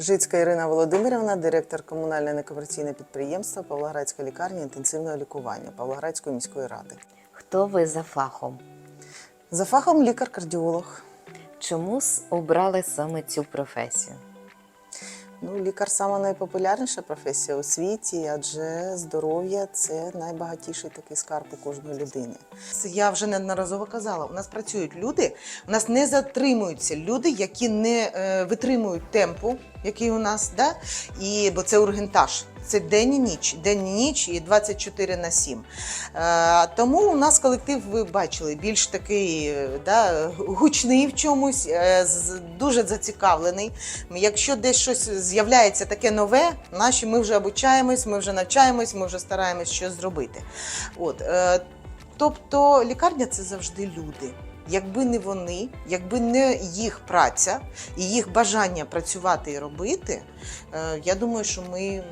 Жицька Ірина Володимирівна, директор комунального некомерційного підприємства Павлоградська лікарня інтенсивного лікування Павлоградської міської ради. Хто ви за фахом? За фахом лікар-кардіолог. Чому обрали саме цю професію? Ну, лікар сама найпопулярніша професія у світі, адже здоров'я це найбагатіший такий скарб у кожної людини. Я вже неодноразово казала. У нас працюють люди, у нас не затримуються люди, які не е, витримують темпу, який у нас, да? і, бо це ургентаж. Це день і ніч, день і ніч і 24 на 7. Е, тому у нас колектив, ви бачили, більш такий да, гучний в чомусь, е, дуже зацікавлений. Якщо десь щось з'являється таке нове, наші ми вже обучаємось, ми вже навчаємось, ми вже стараємось щось зробити. От, е, тобто лікарня це завжди люди. Якби не вони, якби не їх праця і їх бажання працювати і робити, е, я думаю, що ми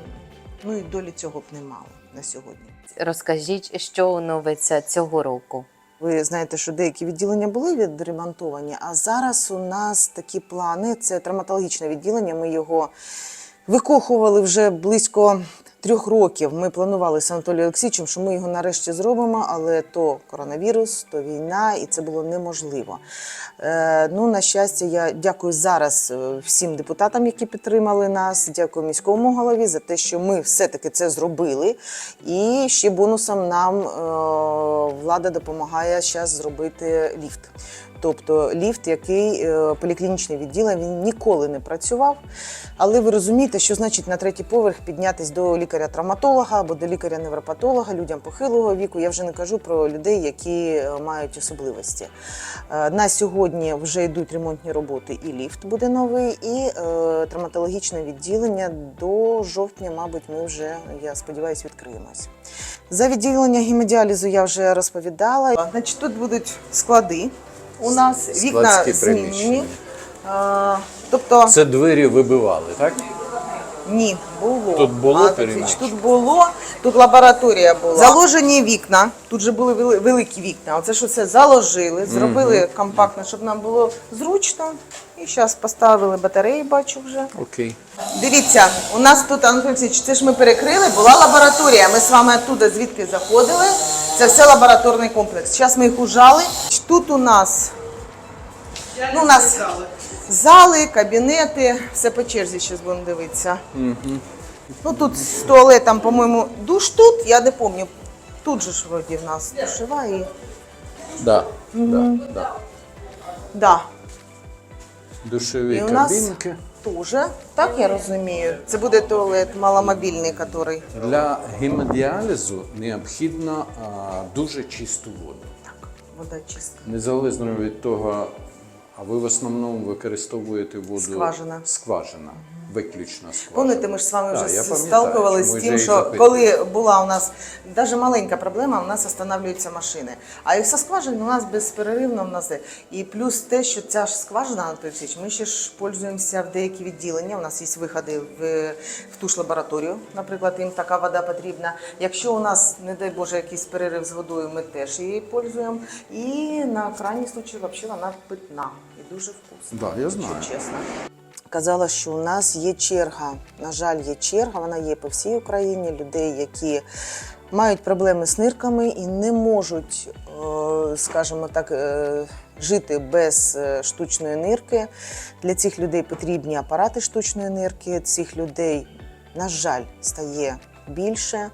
ну і долі цього б не мали на сьогодні. Розкажіть, що оновиться цього року? Ви знаєте, що деякі відділення були відремонтовані, а зараз у нас такі плани. Це травматологічне відділення. Ми його викохували вже близько трьох років. Ми планували з Анатолієм Олексійовичем, що ми його нарешті зробимо, але то коронавірус, то війна, і це було неможливо. Е, ну, на щастя, я дякую зараз е, всім депутатам, які підтримали нас. Дякую міському голові за те, що ми все-таки це зробили. І ще бонусом нам е, влада допомагає зараз зробити ліфт. Тобто ліфт, який е, поліклінічне відділення, він ніколи не працював. Але ви розумієте, що значить на третій поверх піднятись до лікаря-травматолога або до лікаря-невропатолога людям похилого віку. Я вже не кажу про людей, які е, мають особливості. Е, На сьогодні вже йдуть ремонтні роботи, і ліфт буде новий, і травматологічне відділення до жовтня, мабуть, ми вже, я сподіваюся, відкриємось. За відділення гемодіалізу я вже розповідала. Значить, тут будуть склади. У нас вікна Складські. Е, Тобто Це двері вибивали, так? ні, було. Тут було переміщення? Тут було, тут лабораторія була. Заложені вікна. Тут же були вели- великі вікна. Оце що це заложили, зробили компактно, щоб нам було зручно. І зараз поставили батареї, бачу вже. Окей. Дивіться, у нас тут, Анатолій Олексійович, це ж ми перекрили, була лабораторія. Ми з вами оттуда звідки заходили. Це все лабораторний комплекс. Зараз ми їх ужали. Тут у нас, ну, у нас зали, кабінети, все по черзі зараз будемо дивитися. Ну тут з туалетом, по-моєму, душ тут, я не пам'ятаю. Тут же ж вроді в нас душева і. Да, да, да. Да, Душові І у нас- кабінки. Теж, так я розумію. Це буде туалет маломобільний, який. Для гемодіалізу необхідно а, дуже чисту воду. Так, вода чиста. Незалежно від того, а ви в основному використовуєте воду Скважина. скважина. Виключно скважина. Пам'ятаєте, ми ж з вами Так, вже сталкувалися з тим, що коли була у нас навіть маленька проблема, у нас останавливаються машини. А як со скважин у нас безперервно в нас. І плюс те, що ця ж скважина, Анатолій Олексійович, ми ще ж пользуємося в деякі відділення. У нас є виходи в, в ту ж лабораторію, наприклад, їм така вода потрібна. Якщо у нас, не дай Боже, якийсь перерив з водою, ми теж її пользуємо. І на крайній случай взагалі вона питна і дуже вкусна. Да, я знаю. Чесно. Казала, що у нас є черга. На жаль, є черга. Вона є по всій Україні. Людей, які мають проблеми з нирками і не можуть, е, скажімо так, е, жити без е, штучної нирки. Для цих людей потрібні апарати штучної нирки. Цих людей, на жаль, стає більше,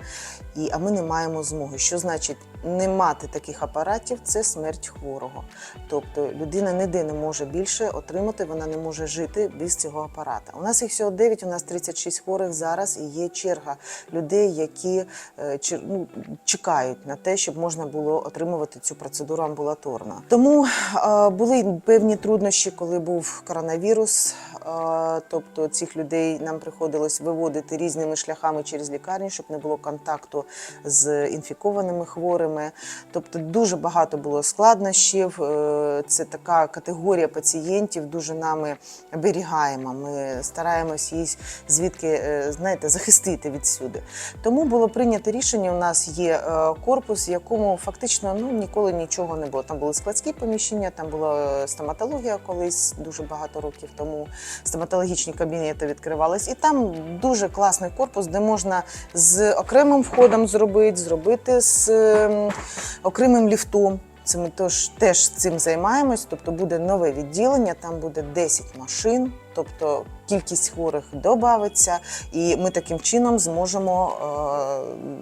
і, а ми не маємо змоги. Що значить не мати таких апаратів це смерть хворого. Тобто людина ніде не може більше отримати, вона не може жити без цього апарата. У нас їх всього 9, у нас 36 хворих зараз і є черга людей, які е, ну, чекають на те, щоб можна було отримувати цю процедуру амбулаторно. Тому е, були певні труднощі, коли був коронавірус. Е, тобто цих людей нам приходилось виводити різними шляхами через лікарні, щоб не було контакту з інфікованими хворими. Хворими. Тобто дуже багато було складнощів. Е, Це така категорія пацієнтів, дуже нами оберігаємо. Ми стараємось її звідки е, знаєте, захистити відсюди. Тому було прийнято рішення. У нас є е, корпус, в якому фактично ну ніколи нічого не було. Там були складські поміщення, там була стоматологія колись дуже багато років тому. Стоматологічні кабінети відкривались, і там дуже класний корпус, де можна з окремим входом зробити, зробити з ем, окремим ліфтом. Це ми теж, теж цим займаємось. Тобто буде нове відділення, там буде 10 машин, тобто кількість хворих додається, і ми таким чином зможемо,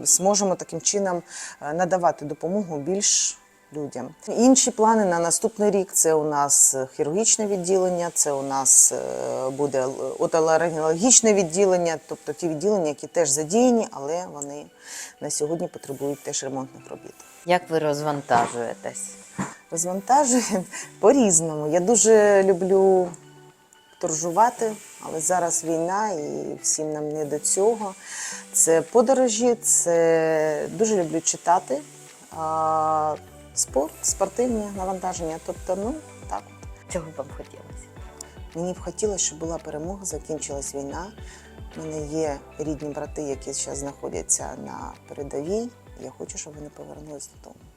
е, зможемо таким чином е, надавати допомогу більш людям. Інші плани на наступний рік це у нас хірургічне відділення, це у нас е, буде отоларингологічне відділення, тобто ті відділення, які теж задіяні, але вони на сьогодні потребують теж ремонтних робіт. Як ви розвантажуєтесь? Розвантажуємо по-різному. Я дуже люблю торжувати, але зараз війна і всім нам не до цього. Це подорожі, це дуже люблю читати. Спорт, спортивні навантаження. Тобто, ну так. Чого б вам хотілося? Мені б хотілося, щоб була перемога, закінчилась війна. У мене є рідні брати, які зараз знаходяться на передовій. Я хочу, щоб вони повернулись додому.